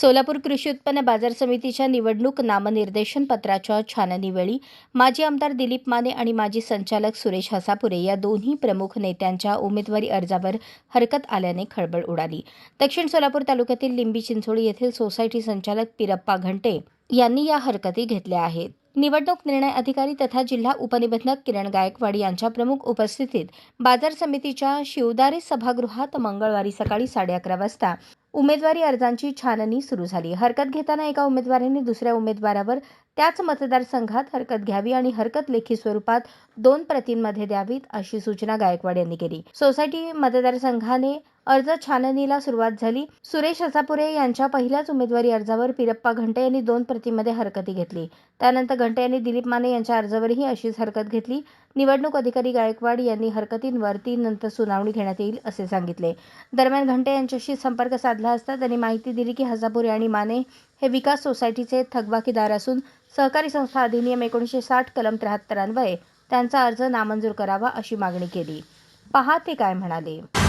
सोलापूर कृषी उत्पन्न बाजार समितीच्या निवडणूक नामनिर्देशन पत्राच्या छाननीवेळी माजी आमदार दिलीप माने आणि माजी संचालक सुरेश हसापुरे या दोन्ही प्रमुख नेत्यांच्या उमेदवारी अर्जावर हरकत आल्याने खळबळ उडाली. दक्षिण सोलापूर तालुक्यातील लिंबी चिंचोळी येथील सोसायटी संचालक पिरप्पा घंटे यांनी या हरकती घेतल्या आहेत. निवडणूक निर्णय अधिकारी तथा जिल्हा उपनिबंधक किरण गायकवाड यांच्या प्रमुख उपस्थितीत बाजार समितीच्या शिवदारी सभागृहात मंगळवारी सकाळी साडे अकरा वाजता उमेदवारी अर्जांची छाननी सुरू झाली. हरकत घेताना एका उमेदवाराने दुसऱ्या उमेदवारावर त्याच मतदारसंघात हरकत घ्यावी आणि हरकत लेखी स्वरूपात दोन प्रतींमध्ये द्यावीत अशी सूचना गायकवाड यांनी केली. सोसायटी मतदारसंघाने अर्ज छाननीला सुरुवात झाली. सुरेश हसापुरे यांच्या पहिल्याच उमेदवारी अर्जावर पिरप्पा घंटे यांनी दोन प्रतीमध्ये हरकती घेतली. त्यानंतर घंटे यांनी दिलीप माने यांच्या अर्जावरही अशीच हरकत घेतली. निवडणूक अधिकारी गायकवाड यांनी हरकतींवर तीन नंतर सुनावणी घेण्यात येईल असे सांगितले. दरम्यान घंटे यांच्याशी संपर्क साधला असता त्यांनी माहिती दिली की हजापुरे आणि माने हे विकास सोसायटीचे थकबाकीदार असून सहकारी संस्था अधिनियम एकोणीसशे साठ कलम त्र्याहत्तर अन्वये त्यांचा अर्ज नामंजूर करावा अशी मागणी केली. पहा ते काय म्हणाले.